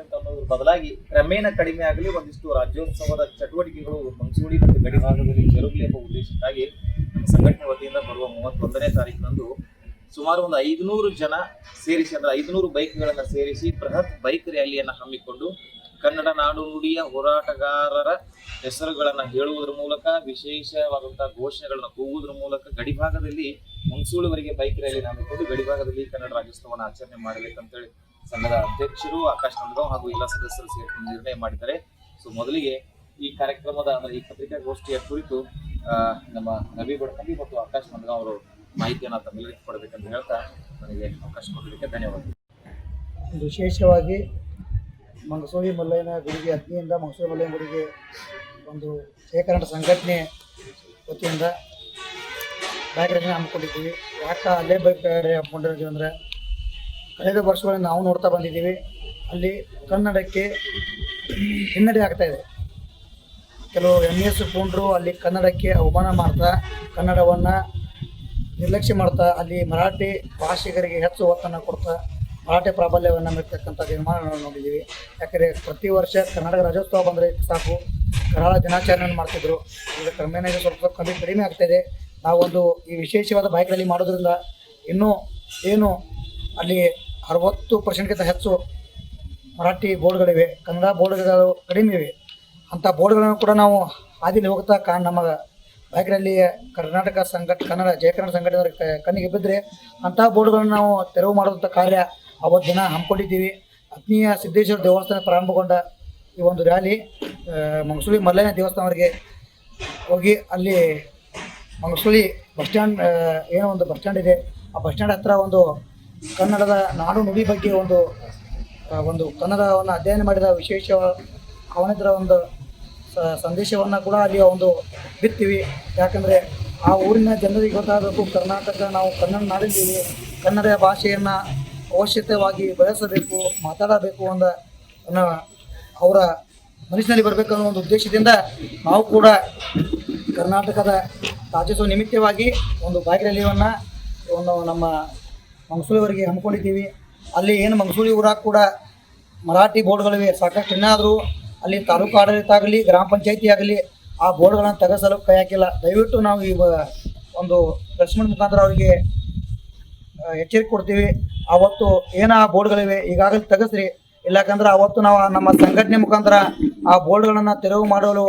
ಅನ್ನೋದ್ರ ಬದಲಾಗಿ ಕ್ರಮೇಣ ಕಡಿಮೆ ಆಗಲಿ ಒಂದಿಷ್ಟು ರಾಜ್ಯೋತ್ಸವದ ಚಟುವಟಿಕೆಗಳು ಮಂಗಸೂಡಿ ಮತ್ತು ಗಡಿ ಭಾಗದಲ್ಲಿ ಜರುಗಲಿ ಎಂಬ ಉದ್ದೇಶಕ್ಕಾಗಿ ನಮ್ಮ ಸಂಘಟನೆ ವತಿಯಿಂದ ಬರುವ ಮೂವತ್ತೊಂದನೇ ತಾರೀಕಿನಂದು ಸುಮಾರು ಒಂದು ಐದುನೂರು ಜನ ಸೇರಿಸಿ, ಅಂದ್ರೆ ಐದುನೂರು ಬೈಕ್ಗಳನ್ನ ಸೇರಿಸಿ ಬೃಹತ್ ಬೈಕ್ ರ್ಯಾಲಿಯನ್ನ ಹಮ್ಮಿಕೊಂಡು ಕನ್ನಡ ನಾಡು ನುಡಿಯ ಹೋರಾಟಗಾರರ ಹೆಸರುಗಳನ್ನ ಹೇಳುವುದರ ಮೂಲಕ ವಿಶೇಷವಾದಂತಹ ಘೋಷಣೆಗಳನ್ನ ಕೂಗುವುದರ ಮೂಲಕ ಗಡಿಭಾಗದಲ್ಲಿ ಮುನ್ಸೂಳುವರಿಗೆ ಬೈಕ್ ರ್ಯಾಲಿ ಹಮ್ಮಿಕೊಂಡು ಗಡಿಭಾಗದಲ್ಲಿ ಕನ್ನಡ ರಾಜ್ಯೋತ್ಸವವನ್ನು ಆಚರಣೆ ಮಾಡಬೇಕಂತೇಳಿ ಸಂಘದ ಅಧ್ಯಕ್ಷರು, ಆಕಾಶ್ ನಂದಗಾಂವ್ ಹಾಗೂ ಎಲ್ಲ ಸದಸ್ಯರು ಸೇರಿಕೊಂಡು ನಿರ್ಣಯ ಮಾಡಿದ್ದಾರೆ. ಸೊ ಮೊದಲಿಗೆ ಈ ಕಾರ್ಯಕ್ರಮದ ಅಂದ್ರೆ ಈ ಪತ್ರಿಕಾಗೋಷ್ಠಿಯ ಕುರಿತು ನಮ್ಮ ರವಿ ಬಡ್ಕಂಡಿ ಮತ್ತು ಆಕಾಶ್ ನಂದಗಾಂವ್ ಅವರು ಮಾಹಿತಿಯನ್ನ ತಮ್ಮೆಲ್ಲರಿಗೂ ಕೊಡಬೇಕಂತ ಹೇಳ್ತಾ ನನಗೆ ಅವಕಾಶ ಕೊಡಲಿಕ್ಕೆ ಧನ್ಯವಾದ. ವಿಶೇಷವಾಗಿ ಮಂಗಸೂರಿ ಮಲ್ಲಯ್ಯನ ಗುಡಿಗೆ, ಅಗ್ನಿಯಿಂದ ಮಂಗಸೂರಿ ಮಲ್ಲಯ್ಯನ ಗುಡಿಗೆ ಒಂದು ಶೇಖರಣ ಸಂಘಟನೆ ವತಿಯಿಂದ ರಚನೆ ಹಮ್ಮಿಕೊಂಡಿದ್ದೀವಿ. ಯಾಕೆ ಅಲ್ಲೇ ಬೈಕ್ ಹಮ್ಮಿಕೊಂಡಿದ್ದೀವಿ ಅಂದರೆ ಕಳೆದ ವರ್ಷಗಳಲ್ಲಿ ನಾವು ನೋಡ್ತಾ ಬಂದಿದ್ದೀವಿ. ಅಲ್ಲಿ ಕನ್ನಡಕ್ಕೆ ಹಿನ್ನಡೆ ಆಗ್ತಾ ಇದೆ. ಕೆಲವು ಎಂ ಎಸ್ ಪುಂಡ್ರು ಅಲ್ಲಿ ಕನ್ನಡಕ್ಕೆ ಅವಮಾನ ಮಾಡ್ತಾ, ಕನ್ನಡವನ್ನು ನಿರ್ಲಕ್ಷ್ಯ ಮಾಡ್ತಾ, ಅಲ್ಲಿ ಮರಾಠಿ ಭಾಷಿಗರಿಗೆ ಹೆಚ್ಚು ಒತ್ತನ್ನು ಕೊಡ್ತಾ, ಮರಾಠಿ ಪ್ರಾಬಲ್ಯವನ್ನು ಮೆರ್ತಕ್ಕಂಥ ನಾವು ನೋಡಿದ್ದೀವಿ. ಯಾಕಂದರೆ ಪ್ರತಿ ವರ್ಷ ಕರ್ನಾಟಕ ರಾಜ್ಯೋತ್ಸವ ಬಂದರೆ ಸಾಕು. ಕರಾಳ ದಿನಾಚರಣೆಯನ್ನು ಮಾಡ್ತಿದ್ರು. ಈಗ ಕ್ರಮೇಣ ಸ್ವಲ್ಪ ಕಮ್ಮಿ ಕಡಿಮೆ ಆಗ್ತಾಯಿದೆ ನಾವೊಂದು ಈ ವಿಶೇಷವಾದ ಬೈಕ್ ರ್ಯಾಲಿ ಮಾಡೋದ್ರಿಂದ ಇನ್ನೂ ಏನು ಅಲ್ಲಿ ಅರವತ್ತು ಪರ್ಸೆಂಟ್ಗಿಂತ ಹೆಚ್ಚು ಮರಾಠಿ ಬೋರ್ಡ್ಗಳಿವೆ, ಕನ್ನಡ ಬೋರ್ಡ್ಗಳು ಕಡಿಮೆ ಇವೆ. ಅಂಥ ಬೋರ್ಡ್ಗಳನ್ನು ಕೂಡ ನಾವು ಹಾದಿಲಿ ಹೋಗ್ತಾ ಕಾ, ನಮ್ಮ ಬೈಕ್ನಲ್ಲಿ ಕರ್ನಾಟಕ ಸಂಘಟ ಕನ್ನಡ, ಜಯ ಕನ್ನಡ ಸಂಘಟನೆಯವರ ಕಣ್ಣಿಗೆ ಬಿದ್ದರೆ ಅಂತಹ ಬೋರ್ಡ್ಗಳನ್ನು ನಾವು ತೆರವು ಮಾಡುವಂಥ ಕಾರ್ಯ ಅವತ್ತು ದಿನ ಹಮ್ಮಿಕೊಂಡಿದ್ದೀವಿ. ಆತ್ಮೀಯ ಸಿದ್ದೇಶ್ವರ ದೇವಸ್ಥಾನ ಪ್ರಾರಂಭಗೊಂಡ ಈ ಒಂದು ರ್ಯಾಲಿ ಮಂಗಸೂಳಿ ಮಲ್ಲಯ್ಯ ದೇವಸ್ಥಾನವರಿಗೆ ಹೋಗಿ ಅಲ್ಲಿ ಮಂಗಸೂಳಿ ಬಸ್ ಸ್ಟ್ಯಾಂಡ್ ಏನೋ ಒಂದು ಬಸ್ ಸ್ಟ್ಯಾಂಡ್ ಇದೆ. ಆ ಬಸ್ ಸ್ಟ್ಯಾಂಡ್ ಹತ್ರ ಒಂದು ಕನ್ನಡದ ನಾಡು ನುಡಿ ಬಗ್ಗೆ ಒಂದು ಒಂದು ಕನ್ನಡವನ್ನು ಅಧ್ಯಯನ ಮಾಡಿದ ವಿಶೇಷ ಅವನಿದ್ರ ಒಂದು ಸಂದೇಶವನ್ನು ಕೂಡ ಅಲ್ಲಿ ಒಂದು ಬಿತ್ತೀವಿ. ಯಾಕಂದರೆ ಆ ಊರಿನ ಜನರಿಗೆ ಗೊತ್ತಾಗಬೇಕು ಕರ್ನಾಟಕ, ನಾವು ಕನ್ನಡ ನಾಡಿದ್ದೀವಿ ಕನ್ನಡ ಭಾಷೆಯನ್ನು ಅವಶ್ಯಕವಾಗಿ ಬಳಸಬೇಕು, ಮಾತಾಡಬೇಕು ಅನ್ನೋ ಅವರ ಮನಸ್ಸಿನಲ್ಲಿ ಬರಬೇಕು ಅನ್ನೋ ಒಂದು ಉದ್ದೇಶದಿಂದ ನಾವು ಕೂಡ ಕರ್ನಾಟಕದ ರಾಜ್ಯೋತ್ಸವ ನಿಮಿತ್ತವಾಗಿ ಒಂದು ಬೈಕ್ ಒಂದು ನಮ್ಮ ಮಂಗಸೂಳಿವರೆಗೆ ಹಮ್ಮಿಕೊಂಡಿದ್ದೀವಿ. ಅಲ್ಲಿ ಏನು ಮಂಗಸೂಲಿ ಊರಾಗ ಕೂಡ ಮರಾಠಿ ಬೋರ್ಡ್ಗಳಿವೆ. ಸಾಕಷ್ಟು ಇನ್ನಾದರೂ ಅಲ್ಲಿ ತಾಲೂಕು ಆಡಳಿತ ಆಗಲಿ, ಗ್ರಾಮ ಪಂಚಾಯತಿ ಆಗಲಿ ಆ ಬೋರ್ಡ್ಗಳನ್ನು ತೆಗೆಸಲು ಕೈ ಹಾಕಿಲ್ಲ. ದಯವಿಟ್ಟು ನಾವು ಈ, ಒಂದು ಪ್ರೆಸ್ ಮುಖಾಂತರ ಅವರಿಗೆ ಎಚ್ಚರಿಕೆ ಕೊಡ್ತೀವಿ. ಆವತ್ತು ಏನು ಆ ಬೋರ್ಡ್ಗಳಿವೆ, ಈಗಾಗಲೇ ತೆಗೆಸ್ರಿ. ಇಲ್ಲಕಂದ್ರೆ ಅವತ್ತು ನಾವು ನಮ್ಮ ಸಂಘಟನೆ ಮುಖಾಂತರ ಆ ಬೋರ್ಡ್ಗಳನ್ನು ತೆರವು ಮಾಡಲು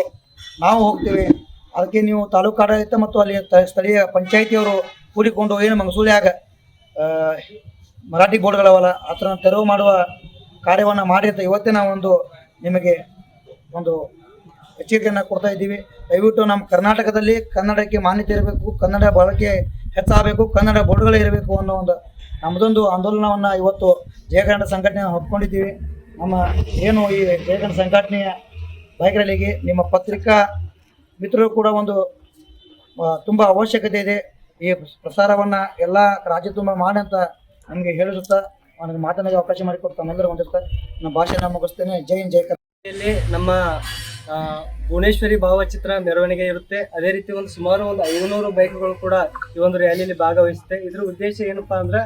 ನಾವು ಹೋಗ್ತೀವಿ. ಅದಕ್ಕೆ ನೀವು ತಾಲೂಕು ಆಡಳಿತ ಮತ್ತು ಅಲ್ಲಿ ಸ್ಥಳೀಯ ಪಂಚಾಯಿತಿಯವರು ಕೂಡಿಕೊಂಡು ಏನು ಮಂಗಸೂಲಿಯಾಗ ಮರಾಠಿ ಬೋರ್ಡ್ಗಳವಲ್ಲ ಥರ ತೆರವು ಮಾಡುವ ಕಾರ್ಯವನ್ನು ಮಾಡಿ ಅಂತ ಇವತ್ತೇ ನಾವು ಒಂದು ನಿಮಗೆ ಒಂದು ಎಚ್ಚರಿಕೆಯನ್ನು ಕೊಡ್ತಾ ಇದ್ದೀವಿ. ದಯವಿಟ್ಟು ನಮ್ಮ ಕರ್ನಾಟಕದಲ್ಲಿ ಕನ್ನಡಕ್ಕೆ ಮಾನ್ಯತೆ ಇರಬೇಕು, ಕನ್ನಡ ಬಳಕೆ ಹೆಚ್ಚಾಗಬೇಕು, ಕನ್ನಡ ಬೋರ್ಡ್ಗಳೇ ಇರಬೇಕು ಅನ್ನೋ ಒಂದು ನಮ್ಮದೊಂದು ಆಂದೋಲನವನ್ನು ಇವತ್ತು ಜಯಕನ್ನಡ ಸಂಘಟನೆ ಹೊತ್ಕೊಂಡಿದ್ದೀವಿ. ನಮ್ಮ ಏನು ಈ ಜಯಕನ್ನಡ ಸಂಘಟನೆಯ ಬೈಕ್ ನಿಮ್ಮ ಪತ್ರಿಕಾ ಮಿತ್ರರು ಕೂಡ ಒಂದು ತುಂಬ ಅವಶ್ಯಕತೆ ಇದೆ. ಈ ಪ್ರಸಾರವನ್ನ ಎಲ್ಲ ರಾಜ್ಯ ತುಂಬ ಮಾಡಿ ಅಂತ ನಮಗೆ ಹೇಳಿಸುತ್ತ ನನಗೆ ಮಾತನಾಡಿ ಅವಕಾಶ ಮಾಡಿಕೊಡ್ತಾನೆ ತಮ್ಮೆಲ್ಲರೂ ನಮ್ಮ ನನ್ನ ಭಾಷೆನ ಮುಗಿಸ್ತೇನೆ. ಜೈ ಹಿಂದ್, ಜೈ ನಮ್ಮ ಭುವನೇಶ್ವರಿ ಭಾವಚಿತ್ರ ಮೆರವಣಿಗೆ ಇರುತ್ತೆ. ಅದೇ ರೀತಿ ಒಂದು ಸುಮಾರು ಒಂದು ಐನೂರು ಬೈಕ್ಗಳು ಕೂಡ ಈ ಒಂದು ರ್ಯಾಲಿಯಲ್ಲಿ ಭಾಗವಹಿಸುತ್ತೆ. ಇದ್ರ ಉದ್ದೇಶ ಏನಪ್ಪಾ ಅಂದ್ರೆ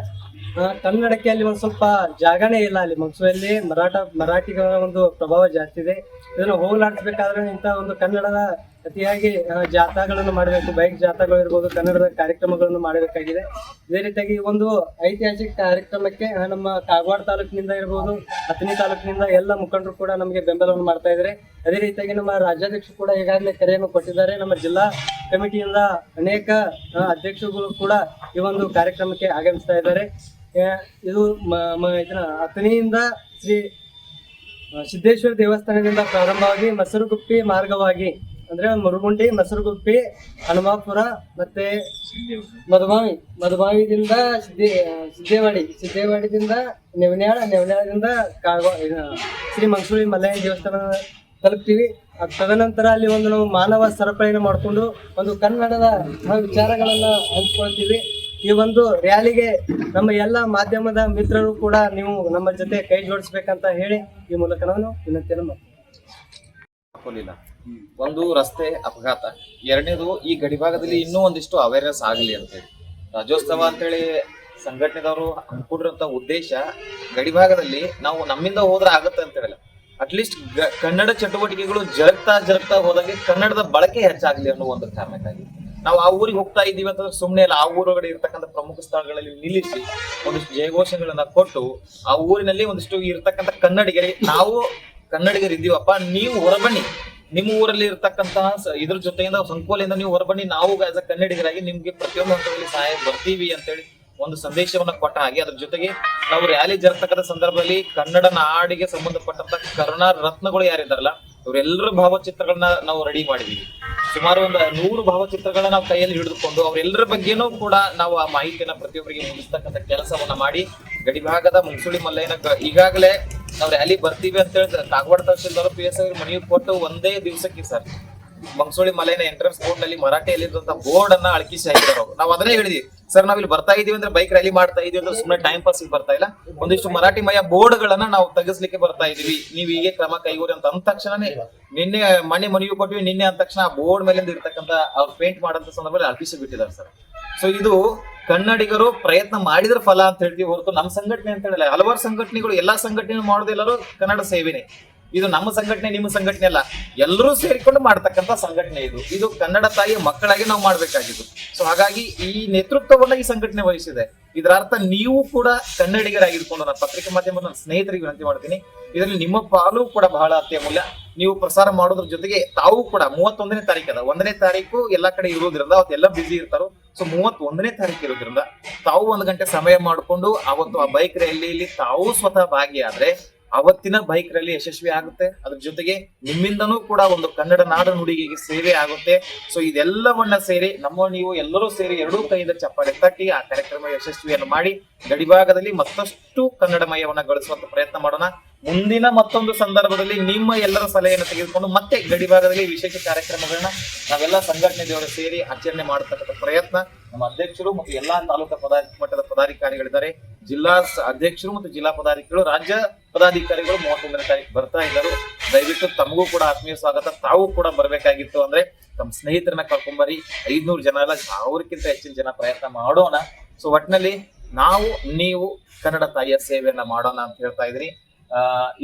ಕನ್ನಡಕ್ಕೆ ಅಲ್ಲಿ ಒಂದು ಸ್ವಲ್ಪ ಜಾಗನೇ ಇಲ್ಲ ಅಲ್ಲಿ. ಮನ್ಸೂರಲ್ಲಿ ಮರಾಠ, ಮರಾಠಿಗಳ ಒಂದು ಪ್ರಭಾವ ಜಾಸ್ತಿ ಇದೆ. ಇದನ್ನು ಹೋಗಲಾಡಿಸ್ಬೇಕಾದ್ರೆ ಇಂಥ ಒಂದು ಕನ್ನಡದ ಅತಿಯಾಗಿ ಜಾಥಾಗಳನ್ನು ಮಾಡಬೇಕು ಬೈಕ್ ಜಾಥಾಗಳು ಇರ್ಬೋದು, ಕನ್ನಡದ ಕಾರ್ಯಕ್ರಮಗಳನ್ನು ಮಾಡಬೇಕಾಗಿದೆ. ಇದೇ ರೀತಿಯಾಗಿ ಒಂದು ಐತಿಹಾಸಿಕ ಕಾರ್ಯಕ್ರಮಕ್ಕೆ ನಮ್ಮ ಕಾಗವಾಡ ತಾಲೂಕಿನಿಂದ ಇರ್ಬೋದು ಹತ್ತನೇ ತಾಲೂಕಿನಿಂದ ಎಲ್ಲ ಮುಖಂಡರು ಕೂಡ ನಮಗೆ ಬೆಂಬಲವನ್ನು ಮಾಡ್ತಾ ಇದ್ದಾರೆ. ಅದೇ ರೀತಿಯಾಗಿ ನಮ್ಮ ರಾಜ್ಯಾಧ್ಯಕ್ಷರು ಕೂಡ ಈಗಾಗಲೇ ಕರೆಯನ್ನು ಕೊಟ್ಟಿದ್ದಾರೆ. ನಮ್ಮ ಜಿಲ್ಲಾ ಕಮಿಟಿಯಿಂದ ಅನೇಕ ಅಧ್ಯಕ್ಷರು ಅಧ್ಯಕ್ಷರುಗಳು ಕೂಡ ಈ ಒಂದು ಕಾರ್ಯಕ್ರಮಕ್ಕೆ ಆಗಮಿಸ್ತಾ ಇದ್ದಾರೆ. ಇದು ಇದನ್ನ ಹತ್ತನೆಯಿಂದ ಶ್ರೀ ಸಿದ್ದೇಶ್ವರ ದೇವಸ್ಥಾನದಿಂದ ಪ್ರಾರಂಭವಾಗಿ ಮಸರುಗುಪ್ಪಿ ಮಾರ್ಗವಾಗಿ ಅಂದ್ರೆ ಮುರುಗುಂಡಿ, ಮಸರುಗುಪ್ಪಿ, ಹನುಮಾಪುರ ಮತ್ತೆ ಮಧುಬಾವಿ. ಮಧುಬಾವಿದಿಂದ ಸಿದ್ದಿ ಸಿದ್ದೇವಾಡಿ. ಸಿದ್ದೇವಾಡಿದಿಂದ ನೆವನ್ಯಾಳ, ನೆವನ್ಯಾಳದಿಂದ ಕಾಗೋ ಶ್ರೀ ಮಂಗಸೂಳಿ ಮಲ್ಲಯ್ಯ ದೇವಸ್ಥಾನ ತಲುಪ್ತೀವಿ. ತದನಂತರ ಅಲ್ಲಿ ಒಂದು ನಾವು ಮಾನವ ಸರಪಳಿಯನ್ನು ಮಾಡಿಕೊಂಡು ಒಂದು ಕನ್ನಡದ ವಿಚಾರಗಳನ್ನ ಹಂಚ್ಕೊಳ್ತೀವಿ. ಈ ಒಂದು ರ್ಯಾಲಿಗೆ ನಮ್ಮ ಎಲ್ಲ ಮಾಧ್ಯಮದ ಮಿತ್ರರು ಕೂಡ ನೀವು ನಮ್ಮ ಜೊತೆ ಕೈ ಜೋಡಿಸ್ಬೇಕಂತ ಹೇಳಿ ಈ ಮೂಲಕ ನಾನು ವಿನಂತಿಯನ್ನು ಮಾಡ್ತೀನಿ. ಒಂದು ರಸ್ತೆ ಅಪಘಾತ, ಎರಡನೇದು ಈ ಗಡಿಭಾಗದಲ್ಲಿ ಇನ್ನೂ ಒಂದಿಷ್ಟು ಅವೇರ್ನೆಸ್ ಆಗಲಿ ಅಂತೇಳಿ ರಾಜ್ಯೋತ್ಸವ ಅಂತೇಳಿ ಸಂಘಟನೆದವರು ಹಮ್ಮಿಕೊಂಡಿರುವಂತ ಉದ್ದೇಶ ಗಡಿಭಾಗದಲ್ಲಿ ನಾವು ನಮ್ಮಿಂದ ಹೋದ್ರೆ ಆಗತ್ತೆ ಅಂತ ಹೇಳಲ್ಲ. ಅಟ್ಲೀಸ್ಟ್ ಕನ್ನಡ ಚಟುವಟಿಕೆಗಳು ಜರಗ್ತಾ ಜರಗ್ತಾ ಹೋದಂಗೆ ಕನ್ನಡದ ಬಳಕೆ ಹೆಚ್ಚಾಗಲಿ ಅನ್ನೋ ಒಂದು ಕಾರಣಕ್ಕಾಗಿ. ನಾವು ಆ ಊರಿಗೆ ಹೋಗ್ತಾ ಇದ್ದೀವಿ ಅಂತಂದ್ರೆ ಸುಮ್ಮನೆ ಅಲ್ಲ, ಆ ಊರೊಳಗಡೆ ಇರ್ತಕ್ಕಂಥ ಪ್ರಮುಖ ಸ್ಥಳಗಳಲ್ಲಿ ನಿಲ್ಲಿಸಿ ಒಂದಿಷ್ಟು ಜಯಘೋಷಗಳನ್ನ ಕೊಟ್ಟು ಆ ಊರಿನಲ್ಲಿ ಒಂದಿಷ್ಟು ಇರ್ತಕ್ಕಂಥ ಕನ್ನಡಿಗರಿಗೆ ನಾವು ಕನ್ನಡಿಗರಿದ್ದೀವಪ್ಪ, ನೀವು ಹೊರಬನ್ನಿ. ನಿಮ್ಮ ಊರಲ್ಲಿ ಇರ್ತಕ್ಕಂತಹ ಇದ್ರ ಜೊತೆಯಿಂದ ಸಂಕೋಲೆಯಿಂದ ನೀವು ಹೊರಬನ್ನಿ. ನಾವು ಆಸ್ ಅ ಕನ್ನಡಿಗರಾಗಿ ನಿಮ್ಗೆ ಪ್ರತಿಯೊಂದು ಹಂತದಲ್ಲಿ ಸಹಾಯ ಬರ್ತೀವಿ ಅಂತೇಳಿ ಒಂದು ಸಂದೇಶವನ್ನ ಕೊಟ್ಟ ಹಾಗೆ ಅದ್ರ ಜೊತೆಗೆ ನಾವು ರ್ಯಾಲಿ ಜರತಕ್ಕಂಥ ಸಂದರ್ಭದಲ್ಲಿ ಕನ್ನಡ ನಾಡಿಗೆ ಸಂಬಂಧಪಟ್ಟಂತ ಕರುಣಾ ರತ್ನಗಳು ಯಾರಿದಾರಲ್ಲ ಅವರೆಲ್ಲರ ಭಾವಚಿತ್ರಗಳನ್ನ ನಾವು ರೆಡಿ ಮಾಡಿದೀವಿ. ಸುಮಾರು ಒಂದು ನೂರು ಭಾವಚಿತ್ರಗಳನ್ನ ನಾವು ಕೈಯಲ್ಲಿ ಹಿಡಿದುಕೊಂಡು ಅವರೆಲ್ಲರ ಬಗ್ಗೆನೂ ಕೂಡ ನಾವು ಆ ಮಾಹಿತಿಯನ್ನ ಪ್ರತಿಯೊಬ್ಬರಿಗೆ ಮುಗಿಸ್ತಕ್ಕಂಥ ಕೆಲಸವನ್ನ ಮಾಡಿ ಗಡಿಭಾಗದ ಮುಂಚೂಳಿ ಮಲ್ಲಯ್ಯನ ಈಗಾಗಲೇ ನಾವು ರ್ಯಾಲಿ ಬರ್ತೀವಿ ಅಂತ ಹೇಳಿದ್ರೆ Kagwad tahsildar P S I ಮನವಿ ಕೊಟ್ಟು ಒಂದೇ ದಿವಸಕ್ಕೆ ಸರ್. ಮಂಗಸೋಳಿ ಮಲೆನ ಎಂಟ್ರೆನ್ಸ್ ಬೋರ್ಡ್ನಲ್ಲಿ ಮರಾಠಿಯಲ್ಲಿ ಬೋರ್ಡ್ ಅನ್ನ ಅಳಕಿಸಿ ಹಾಕಿದಾರೆ. ನಾವು ಅದನ್ನೇ ಹೇಳಿದ್ವಿ. ಸರ್ ನಾವಿಲ್ಲಿ ಬರ್ತಾ ಇದೀವಿ ಅಂದ್ರೆ ಬೈಕ್ ರ್ಯಾಲಿ ಮಾಡ್ತಾ ಇದೀವಿ ಅಂದ್ರೆ ಸುಮ್ಮನೆ ಟೈಮ್ ಪಾಸ್ ಬರ್ತಾ ಇಲ್ಲ. ಒಂದಿಷ್ಟು ಮರಾಠಿ ಮಯ ಬೋರ್ಡ್ ಗಳನ್ನ ನಾವು ತೆಗೆಸ್ಲಿಕ್ಕೆ ಬರ್ತಾ ಇದೀವಿ. ನೀವು ಹೀಗೆ ಕ್ರಮ ಕೈಗೂರಿ ಅಂತ ಅಂದ ತಕ್ಷಣನೇ ನಿನ್ನೆ ಮನೆ ಮನವಿ ಕೊಟ್ವಿ, ನಿನ್ನೆ ಅಂದ ತಕ್ಷಣ ಆ ಬೋರ್ಡ್ ಮೇಲಿಂದ ಇರ್ತಕ್ಕಂತ ಅವ್ರು ಪೇಂಟ್ ಮಾಡಂತ ಸಂದರ್ಭದಲ್ಲಿ ಅರ್ಪಿಸಿ ಬಿಟ್ಟಿದ್ದಾರೆ ಸರ್. ಸೊ ಇದು ಕನ್ನಡಿಗರು ಪ್ರಯತ್ನ ಮಾಡಿದ್ರ ಫಲ ಅಂತ ಹೇಳ್ತೀವಿ ಹೊರತು ನಮ್ಮ ಸಂಘಟನೆ ಅಂತ ಹೇಳಲ್ಲ. ಹಲವಾರು ಸಂಘಟನೆಗಳು ಎಲ್ಲಾ ಸಂಘಟನೆ ಮಾಡೋದಿಲ್ಲರೂ ಕನ್ನಡ ಸೇವೆನೆ. ಇದು ನಮ್ಮ ಸಂಘಟನೆ, ನಿಮ್ಮ ಸಂಘಟನೆ ಅಲ್ಲ. ಎಲ್ಲರೂ ಸೇರಿಕೊಂಡು ಮಾಡ್ತಕ್ಕಂಥ ಸಂಘಟನೆ ಇದು. ಇದು ಕನ್ನಡ ತಾಯಿಯ ಮಕ್ಕಳಾಗಿ ನಾವು ಮಾಡ್ಬೇಕಾಗಿದ್ದು. ಸೊ ಹಾಗಾಗಿ ಈ ನೇತೃತ್ವವನ್ನ ಈ ಸಂಘಟನೆ ವಹಿಸಿದೆ. ಇದರ ಅರ್ಥ ನೀವು ಕೂಡ ಕನ್ನಡಿಗರಾಗಿರ್ಕೊಂಡು ನಾನು ಪತ್ರಿಕೆ ಮಾಧ್ಯಮದ ನನ್ನ ಸ್ನೇಹಿತರಿಗೆ ವಿನಂತಿ ಮಾಡ್ತೀನಿ. ಇದರಲ್ಲಿ ನಿಮ್ಮ ಪಾಲು ಕೂಡ ಬಹಳ ಅತ್ಯಮೂಲ್ಯ. ನೀವು ಪ್ರಸಾರ ಮಾಡೋದ್ರ ಜೊತೆಗೆ ತಾವು ಕೂಡ ಮೂವತ್ತೊಂದನೇ ತಾರೀಕು ಅದ ಒಂದನೇ ತಾರೀಕು ಎಲ್ಲಾ ಕಡೆ ಇರೋದ್ರಿಂದ ಅವತ್ತೆಲ್ಲ ಬಿಸಿ ಇರ್ತಾರೋ ಸೊ ಮೂವತ್ತೊಂದನೇ ತಾರೀಕು ಇರೋದ್ರಿಂದ ತಾವು ಒಂದು ಗಂಟೆ ಸಮಯ ಮಾಡಿಕೊಂಡು ಅವತ್ತು ಆ ಬೈಕ್ ರ್ಯಾಲಿಯಲ್ಲಿ ತಾವು ಸ್ವತಃ ಭಾಗಿಯಾದ್ರೆ ಅವತ್ತಿನ ಬೈಕ್ ರ್ಯಾಲಿ ಯಶಸ್ವಿ ಆಗುತ್ತೆ. ಅದ್ರ ಜೊತೆಗೆ ನಿಮ್ಮಿಂದನೂ ಕೂಡ ಒಂದು ಕನ್ನಡ ನಾಡು ನುಡಿಗೆ ಸೇವೆ ಆಗುತ್ತೆ. ಸೊ ಇದೆಲ್ಲವನ್ನ ಸೇರಿ ನಮ್ಮ ನೀವು ಎಲ್ಲರೂ ಸೇರಿ ಎರಡೂ ಕೈಯಿಂದ ಚಪ್ಪಾಳೆ ತಟ್ಟಿ ಆ ಕಾರ್ಯಕ್ರಮ ಯಶಸ್ವಿಯನ್ನು ಮಾಡಿ ಗಡಿಭಾಗದಲ್ಲಿ ಮತ್ತಷ್ಟು ಕನ್ನಡಮಯವನ್ನ ಗಳಿಸುವಂತ ಪ್ರಯತ್ನ ಮಾಡೋಣ. ಮುಂದಿನ ಮತ್ತೊಂದು ಸಂದರ್ಭದಲ್ಲಿ ನಿಮ್ಮ ಎಲ್ಲರ ಸಲಹೆಯನ್ನು ತೆಗೆದುಕೊಂಡು ಮತ್ತೆ ಗಡಿಭಾಗದಲ್ಲಿ ವಿಶೇಷ ಕಾರ್ಯಕ್ರಮಗಳನ್ನ ನಾವೆಲ್ಲ ಸಂಘಟನೆ ದೇವರು ಸೇರಿ ಆಚರಣೆ ಮಾಡತಕ್ಕಂಥ ಪ್ರಯತ್ನ. ನಮ್ಮ ಅಧ್ಯಕ್ಷರು ಮತ್ತು ಎಲ್ಲಾ ತಾಲೂಕು ಪದಾ ಮಟ್ಟದ ಪದಾಧಿಕಾರಿಗಳಿದ್ದಾರೆ. ಜಿಲ್ಲಾ ಅಧ್ಯಕ್ಷರು ಮತ್ತು ಜಿಲ್ಲಾ ಪದಾಧಿಕಾರಿಗಳು, ರಾಜ್ಯ ಪದಾಧಿಕಾರಿಗಳು ಮೂವತ್ತೊಂದನೇ ತಾರೀಕು ಬರ್ತಾ ಇದ್ದಾರೆ. ದಯವಿಟ್ಟು ತಮಗೂ ಕೂಡ ಆತ್ಮೀಯ ಸ್ವಾಗತ. ತಾವು ಕೂಡ ಬರಬೇಕಾಗಿತ್ತು ಅಂದ್ರೆ ತಮ್ಮ ಸ್ನೇಹಿತರನ್ನ ಕರ್ಕೊಂಬರಿ ಐದ್ನೂರು ಜನ ಎಲ್ಲ ಅವ್ರಕ್ಕಿಂತ ಹೆಚ್ಚಿನ ಜನ ಪ್ರಯತ್ನ ಮಾಡೋಣ. ಸೊ ಒಟ್ನಲ್ಲಿ ನಾವು, ನೀವು ಕನ್ನಡ ತಾಯಿಯ ಸೇವೆಯನ್ನ ಮಾಡೋಣ ಅಂತ ಹೇಳ್ತಾ ಇದ್ರಿ.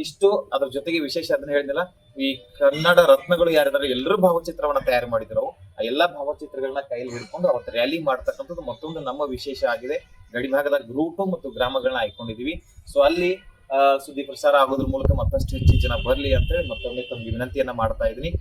ಇಷ್ಟು ಅದ್ರ ಜೊತೆಗೆ ವಿಶೇಷ ಅದನ್ನ ಹೇಳಿದಿಲ್ಲ ಈ ಕನ್ನಡ ರತ್ನಗಳು ಯಾರಿದಾರೆ ಎಲ್ಲರೂ ಭಾವಚಿತ್ರವನ್ನ ತಯಾರು ಮಾಡಿದ್ರು. ಆ ಎಲ್ಲಾ ಭಾವಚಿತ್ರಗಳನ್ನ ಕೈಯಲ್ಲಿ ಹಿಡ್ಕೊಂಡು ಅವತ್ತು ರ್ಯಾಲಿ ಮಾಡ್ತಕ್ಕಂಥದ್ದು ಮತ್ತೊಂದು ನಮ್ಮ ವಿಶೇಷ ಆಗಿದೆ. ಗಡಿಭಾಗದ ಗ್ರೂಪ್ ಮತ್ತು ಗ್ರಾಮಗಳನ್ನ ಆಯ್ಕೊಂಡಿದೀವಿ ಸೊ ಅಲ್ಲಿ ಸುದ್ದಿ ಪ್ರಸಾರ ಆಗೋದ್ರ ಮೂಲಕ ಮತ್ತಷ್ಟು ಹೆಚ್ಚು ಜನ ಬರಲಿ ಅಂತ ಹೇಳಿ ಮತ್ತೊಮ್ಮೆ ತಮ್ಗೆ ವಿನಂತಿಯನ್ನ ಮಾಡ್ತಾ ಇದೀನಿ